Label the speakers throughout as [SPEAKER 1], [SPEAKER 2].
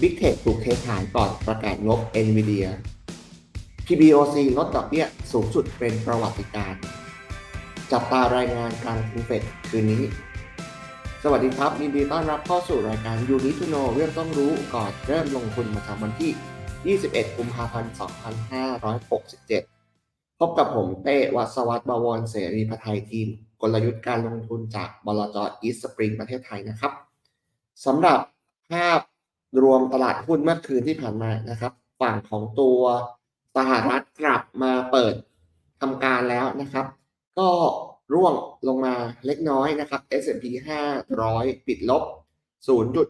[SPEAKER 1] Big Tech ถูกเทขายก่อนประกาศงบ NVIDIA PBOC ลดดอกเบี้ยสูงสุดเป็นประวัติการณ์จับตารายงานการลงทุนเฟดคืนนี้ สวัสดีครับ ยินดีต้อนรับเข้าสู่รายการ You Need to Know เรื่องต้องรู้ก่อนเริ่มลงทุนประจำวันที่ 21 กุมภาพันธ์ 2567 พบกับผมเต้วัศวัตบวรเสรีพไทยทีม กลยุทธ์การลงทุนจากบลจอีสปริงประเทศไทยนะครับสำหรับภาพ รวมตลาดหุ้นเมื่อคืนที่ผ่านมานะครับ ฝั่งของตัวสหรัฐกลับมาเปิดทำการแล้วนะครับ ก็ร่วงลงมาเล็กน้อยนะครับ S&P 500 ปิดลบ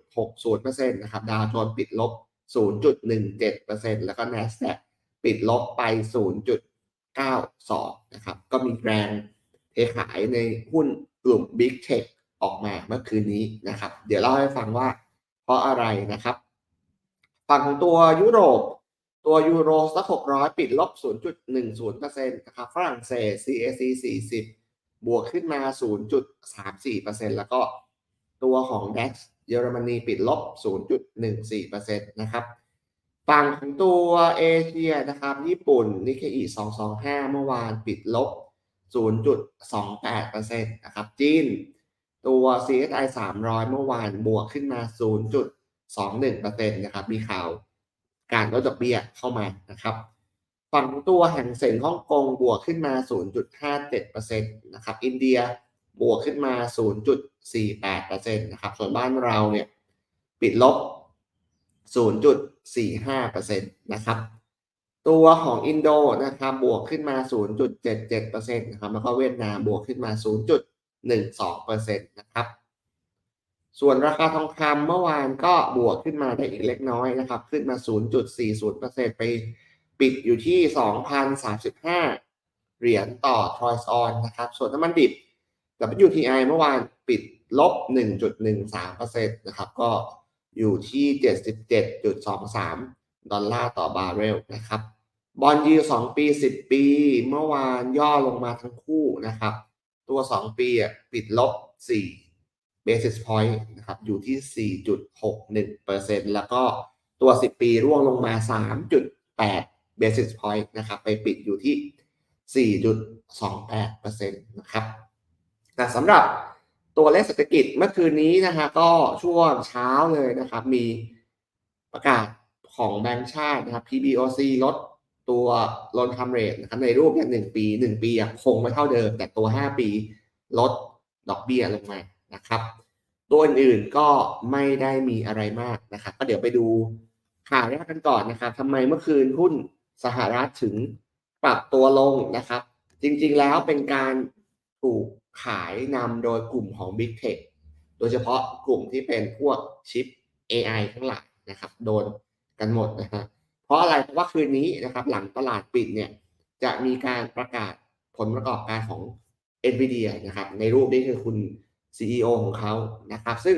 [SPEAKER 1] 0.60%นะครับ ดาวโจนส์ปิดลบ 0.17%แล้วก็ NASDAQ ปิดลบไป 0.92 นะครับ ก็มีแรงเทขายในหุ้นกลุ่ม Big Tech ออกมาเมื่อคืนนี้นะครับ เดี๋ยวเล่าให้ฟังว่า เพราะอะไรนะครับ ฝั่งของตัวยุโรป ตัวยูโรสัก600 ปิดลบ 0.10%นะครับฝรั่งเศส CAC 40 บวกขึ้นมา 0.34%แล้วก็ตัวของ DAX เยอรมนีปิดลบ 0.14%นะครับฝั่งของตัวเอเชียนะครับ ญี่ปุ่นนิเคอี225 เมื่อวานปิดลบ 0.28%นะครับ จีน ตัว CSI 300 เมื่อวานบวกขึ้นมา 0.21%นะครับ มีข่าวการลดดอกเบี้ยเข้ามานะครับ ฝั่งของตัวแห่งเซ็งฮ่องกงบวกขึ้นมา 0.57%นะครับ อินเดียบวกขึ้นมา 0.48%นะครับ ส่วนบ้านเราเนี่ยปิดลบ 0.45%นะครับตัวของอินโดนะครับบวกขึ้นมา 0.77%นะครับแล้วก็เวียดนามบวกขึ้นมา 0.12%นะครับ ส่วนราคาทองคำเมื่อวานก็บวกขึ้นมาได้อีกเล็กน้อยนะครับ ขึ้นมา 0.40%ไปปิดอยู่ที่ 2,035 เหรียญต่อทรอยส์ออนนะครับ ส่วนน้ำมันดิบ WTI เมื่อวานปิดลบ 1.13%นะครับ ก็อยู่ที่ 77.23 ดอลลาร์ต่อบาร์เรลนะครับ บอลยู2ปี 10 ปี เมื่อวานย่อลงมาทั้งคู่นะครับ ตัว 2 ปีปิดลบ 4 basis point นะครับอยู่ที่ 4.61%แล้วก็ตัว 10 ปีร่วงลงมา 3.8 basis point นะครับไปปิดอยู่ที่ 4.28%นะครับแต่สำหรับตัวเลขเศรษฐกิจเมื่อคืนนี้นะฮะก็ช่วงเช้าเลยนะครับ มีประกาศของแบงก์ชาตินะครับ PBOC ลด ตัวลนทำเรทนะครับในรูปอย่างหนึ่งปีหนึ่งปีคงไม่เท่าเดิม แต่ตัว5ปีลดดอกเบี้ยลงมานะครับ ตัวอื่นๆก็ไม่ได้มีอะไรมากนะครับ ก็เดี๋ยวไปดูข่าวแรกกันก่อนนะครับทำไมเมื่อคืนหุ้นสหรัฐถึงปรับตัวลงนะครับ จริงๆแล้วเป็นการถูกขายนำโดยกลุ่มของ Big Tech โดยเฉพาะกลุ่มที่เป็นพวกชิป AI ทั้งหลายนะครับ โดนกันหมดนะฮะ เพราะอะไรเพราะว่าคืนนี้นะครับ หลังตลาดปิดเนี่ยจะมีการประกาศผลประกอบการของ NVIDIA นะครับ ในรูปนี้คือคุณ CEO ของเขานะครับ ซึ่ง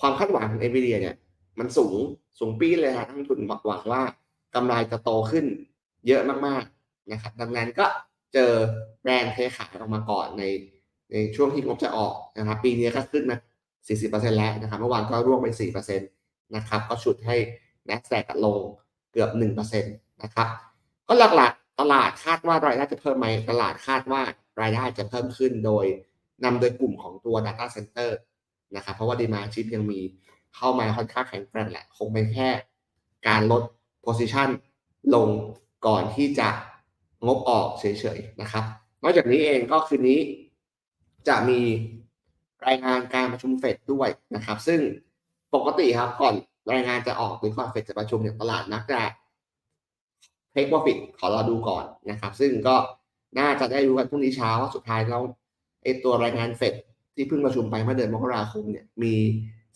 [SPEAKER 1] ความคาดหวังของ NVIDIA เนี่ย มันสูงสูงปีเลยครับทั้งทุนหวังว่ากำไรจะโตขึ้นเยอะมากๆนะครับ ดังนั้นก็เจอแบรนด์เทขายออกมาก่อนในในช่วงที่งบจะออกนะครับ ปีนี้ก็ขึ้นมา 40%แล้วนะครับ เมื่อวานก็ร่วงไป4%นะครับ ก็ฉุดให้ NASDAQ ลง เกือบ1%นะครับก็หลักๆตลาดคาดว่ารายได้จะเพิ่มไหมตลาดคาดว่ารายได้จะเพิ่มขึ้นโดยนำโดยกลุ่มของตัว Data Center นะครับเพราะว่าดีมาชิปยังมีเข้ามาค่อนข้างแข็งแกร่งแหละ คงเป็นแค่การลด position ลงก่อนที่จะงบออกเฉยๆนะครับ นอกจากนี้เองก็คืนนี้จะมีรายงานการประชุมเฟดด้วยนะครับ ซึ่งปกติครับก่อน รายงานจะออกหรือก่อนเฟดจะประชุมเนี่ยตลาดนักจะเทค profit ขอรอดูก่อนนะครับ ซึ่งก็น่าจะได้รู้กันพรุ่งนี้เช้าว่าสุดท้ายแล้วไอตัวรายงานเฟดที่เพิ่งประชุมไปเมื่อเดือนมกราคมเนี่ยมี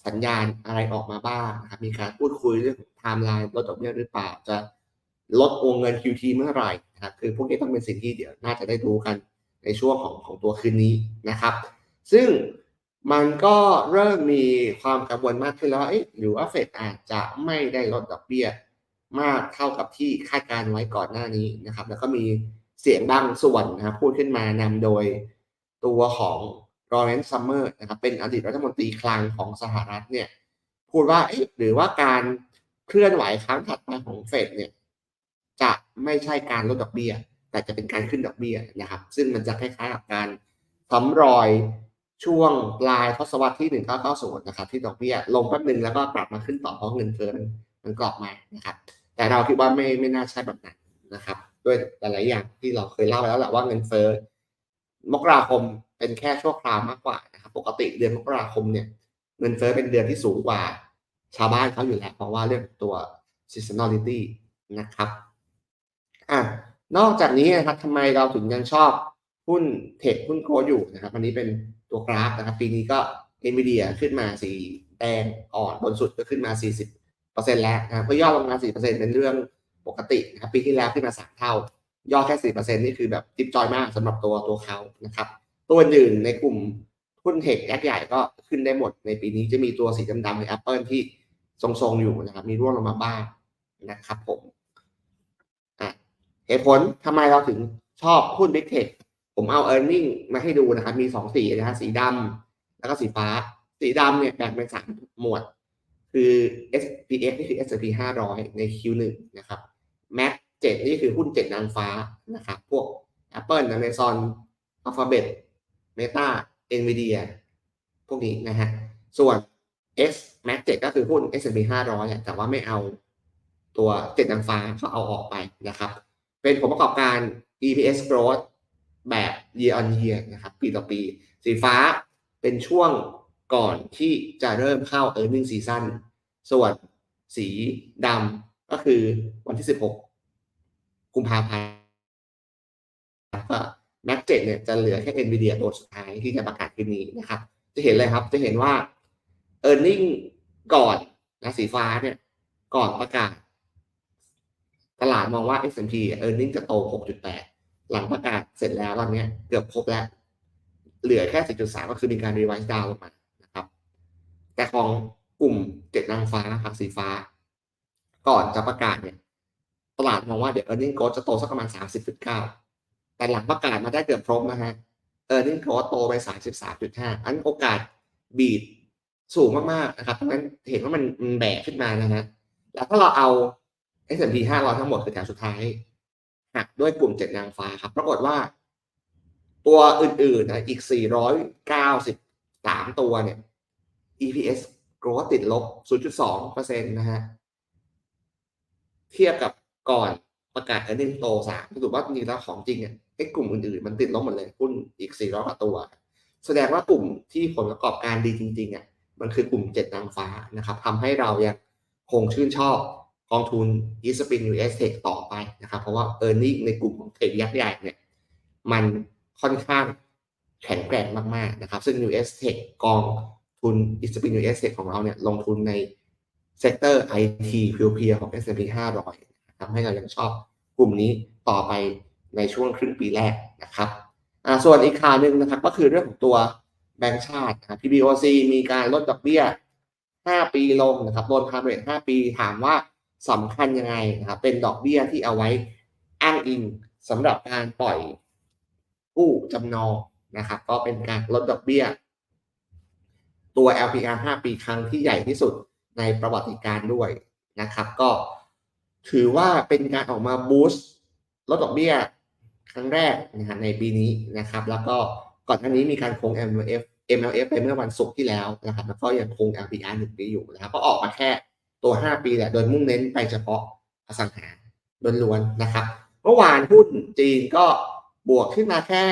[SPEAKER 1] สัญญาณอะไรออกมาบ้างนะครับ มีการพูดคุยเรื่องไทม์ไลน์ลดดอกเบี้ยหรือเปล่า จะลดวงเงิน QT เมื่อไหร่นะครับ คือพวกนี้ต้องเป็นสิ่งที่เดี๋ยวน่าจะได้รู้กันในช่วงของของตัวคืนนี้นะครับ ซึ่ง มันก็เริ่มมีความกังวลมากขึ้นแล้วว่าหรือว่าเฟดอาจจะไม่ได้ลดดอกเบี้ย มากเท่ากับที่คาดการไว้ก่อนหน้านี้นะครับ แล้วก็มีเสียงบางส่วนนะครับพูดขึ้นมานำโดยตัวของรอเรนซ์ซัมเมอร์นะครับเป็นอดีตรัฐมนตรีคลังของสหรัฐเนี่ยพูดว่าหรือว่าการเคลื่อนไหวครั้งถัดไปของเฟดเนี่ยจะไม่ใช่การลดดอกเบี้ย แต่จะเป็นการขึ้นดอกเบี้ยนะครับ ซึ่งมันจะคล้ายๆกับการซ้ำรอย ช่วงปลายทศวรรษที่ 1990 นะครับ ที่ดอกเบี้ยลงแป๊บนึงแล้วก็กลับมาขึ้นต่อเพราะเงินเฟ้อมันมันกลับมานะครับ แต่เราคิดว่าไม่ไม่น่าใช่แบบนั้นนะครับ ด้วยหลายๆอย่างที่เราเคยเล่าไปแล้วแหละว่าเงินเฟ้อมกราคมเป็นแค่ชั่วคราวมากกว่านะครับ ปกติเดือนมกราคมเนี่ย เงินเฟ้อเป็นเดือนที่สูงกว่า ชาวบ้านเขาอยู่แล้วเพราะว่าเรื่องตัว seasonality นะครับอะนอกจากนี้นะครับทำไมเราถึงยังชอบ หุ้นเทคหุ้นโกลด์อยู่นะครับอันนี้เป็นตัวกราฟนะครับ ปีนี้ก็ NVIDIA ขึ้นมาสีแดงอ่อนบนสุดก็ขึ้นมา 40%แล้วนะครับก็ย่อลงมา4%เป็นเรื่องปกตินะครับปีที่แล้วขึ้นมา 3 เท่า ย่อแค่ 4%นี่คือแบบจิบจอยมากสำหรับตัวตัวเขานะครับ ตัวอื่นในกลุ่มหุ้นเทคยักษ์ใหญ่ก็ขึ้นได้หมดในปีนี้จะมีตัวสีดำๆใน Apple ที่ทรงๆอยู่นะครับ มีร่วงลงมาบ้างนะครับผมเหตุผลทำไมเราถึงชอบหุ้น Big Tech ผมเอา e a r n i n g มาให้ดูนะครับ มีสองสีนะฮะสีดำแล้วก็สีฟ้า สีดำเนี่ยแบ่งเป็นสามหมวด คือ SPX นี่คือ S&P 500 ใน Q1 นะครับ Mac 7นี่คือหุ้น 7 นางฟ้านะครับ พวก Apple Amazon Alphabet Meta Nvidia พวกนี้นะฮะ ส่วน X Max 7ก็คือหุ้น S&P 500แต่ว่าไม่เอาตัว7นางฟ้าเขาเอาออกไปนะครับ เป็นผลประกอบการ EPS growth แบบ year on year นะครับ ปีต่อปี สีฟ้าเป็นช่วงก่อนที่จะเริ่มเข้า earning season ส่วนสีดำก็คือวันที่ 16 กุมภาพันธ์ก็แม็กเจ็เนี่ยจะเหลือแค่ NVIDIA ตัวสุดท้ายที่จะประกาศคืนนี้นะครับ จะเห็นเลยครับจะเห็นว่า e a r n i n g ก่อนนะสีฟ้าเนี่ยก่อนประกาศ ตลาดมองว่า S&P e a r n i n g จะโต 6.8 หลังประกาศเสร็จแล้วตอนนี้เกือบครบแล้ว เหลือแค่4.3ก็คือมีการรีไวซ์ดาวลงมานะครับ แต่ของกลุ่มเจ็ดนางฟ้าครับสีฟ้า ก่อนจะประกาศเนี่ยตลาดมองว่าเดี๋ยว earning growth จะโตสักประมาณ 30.9 แต่หลังประกาศมาได้เกือบครบนะฮะ earning growth โตไป 33.5 อันโอกาสบีดสูงมากๆนะครับเพราะฉะนั้นเห็นว่ามันมันแบกขึ้นมานะฮะแล้วถ้าเราเอา S&P 500 ทั้งหมดคือแถวสุดท้าย หักด้วยกลุ่มเจ็ดนางฟ้าครับ ปรากฏว่า ตัวอื่นๆนะอีก 493 ตัวเนี่ย EPS growth ติดลบ 0.2%นะฮะ เทียบกับก่อนประกาศ earning โต3ถือว่าจริงแล้วของจริงเนี่ยไอ้กลุ่มอื่นๆ มันติดลบหมดเลยหุ้นอีก 400 กว่าตัว แสดงว่ากลุ่มที่ผลประกอบการดีจริงๆอะมันคือกลุ่มเจ็ดนางฟ้านะครับทำให้เรายังคงชื่นชอบ กองทุน e s p i n US Tech ต่อไปนะครับ เพราะว่า e a r n i n g ในกลุ่มของเทคยักษ์ใหญ่เนี่ยมันค่อนข้างแข็งแกร่งมาก ๆ นะครับ ซึ่ง US Tech กองทุน e s p i n US Tech ของเราเนี่ยลงทุนในเซกเตอร์ IT เพียวๆของ S&P 500ทำให้เรายังชอบกลุ่มนี้ต่อไปในช่วงครึ่งปีแรกนะครับอ่าส่วนอีกข่าวหนึ่งนะครับก็คือเรื่องของตัวแบงก์ชาตินะครับ PBOC มีการลดดอกเบี้ย 5 ปีลงนะครับลดพาเรท5ปีถามว่า สำคัญยังไงครับเป็นดอกเบี้ยที่เอาไว้อ้างอิงสำหรับการปล่อยกู้จำนองนะครับ ก็เป็นการลดดอกเบี้ย ตัว LPR 5 ปีครั้งที่ใหญ่ที่สุดในประวัติการด้วยนะครับ ก็ถือว่าเป็นการออกมาบูสต์ลดดอกเบี้ยครั้งแรกนะฮะในปีนี้นะครับ แล้วก็ก่อนหน้านี้มีการคง MLF MLF ไปเมื่อวันศุกร์ที่แล้วนะครับ แล้วก็ยังคง LPR 1ปีอยู่นะครับก็ออกมาแค่ ตัว 5 ปีแหละโดยมุ่งเน้นไปเฉพาะอสังหาล้วนๆนะครับ เมื่อวานหุ้นจีนก็บวกขึ้นมาแค่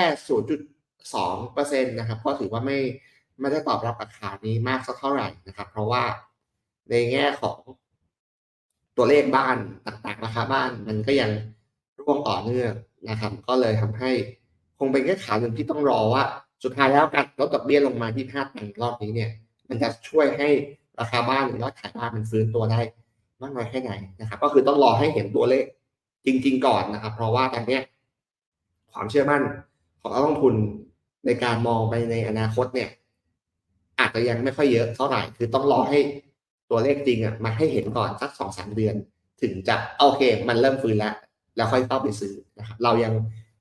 [SPEAKER 1] 0.2%นะครับ ก็ถือว่าไม่ไม่ได้ตอบรับกับข่าวนี้มากสักเท่าไหร่นะครับ เพราะว่าในแง่ของตัวเลขบ้านต่างๆ ราคาบ้านมันก็ยังร่วงต่อเนื่องนะครับ ก็เลยทำให้คงเป็นแค่ข่าวหนึ่งที่ต้องรอว่า สุดท้ายแล้วการลดดอกเบี้ยลงมาที่5ตังรอบนี้เนี่ย มันจะช่วยให้ ราคาบ้านหรือยอดขายบ้านมันฟื้นตัวได้มากน้อยแค่ไหนนะครับ ก็คือต้องรอให้เห็นตัวเลขจริง ๆ ก่อนนะครับ เพราะว่าตอนนี้ความเชื่อมั่นของนักลงทุนในการมองไปในอนาคตเนี่ย อาจจะยังไม่ค่อยเยอะเท่าไหร่คือต้องรอให้ตัวเลขจริงอะมาให้เห็นก่อนสักสองสามเดือน ถึงจะโอเค มันเริ่มฟื้นแล้ว แล้วค่อยเข้าไปซื้อนะครับ เรายัง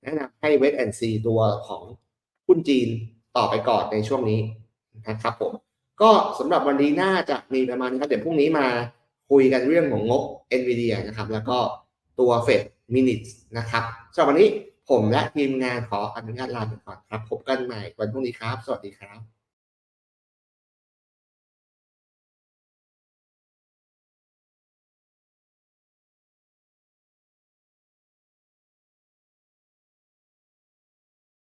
[SPEAKER 1] แนะนำให้เวทแอนซีตัวของหุ้นจีนต่อไปก่อนในช่วงนี้นะครับผม ก็สำหรับวันนี้น่าจะมีประมาณนี้ครับ เดี๋ยวพรุ่งนี้มาคุยกันเรื่องของงบ NVIDIA นะครับ แล้วก็ตัว f ฟด Minutes นะครับสำหรับวันนี้ผมและทีมงานขออนุญาตลาไปก่อนครับ พบกันใหม่วันพรุ่งนี้ครับ สวัสดีครับ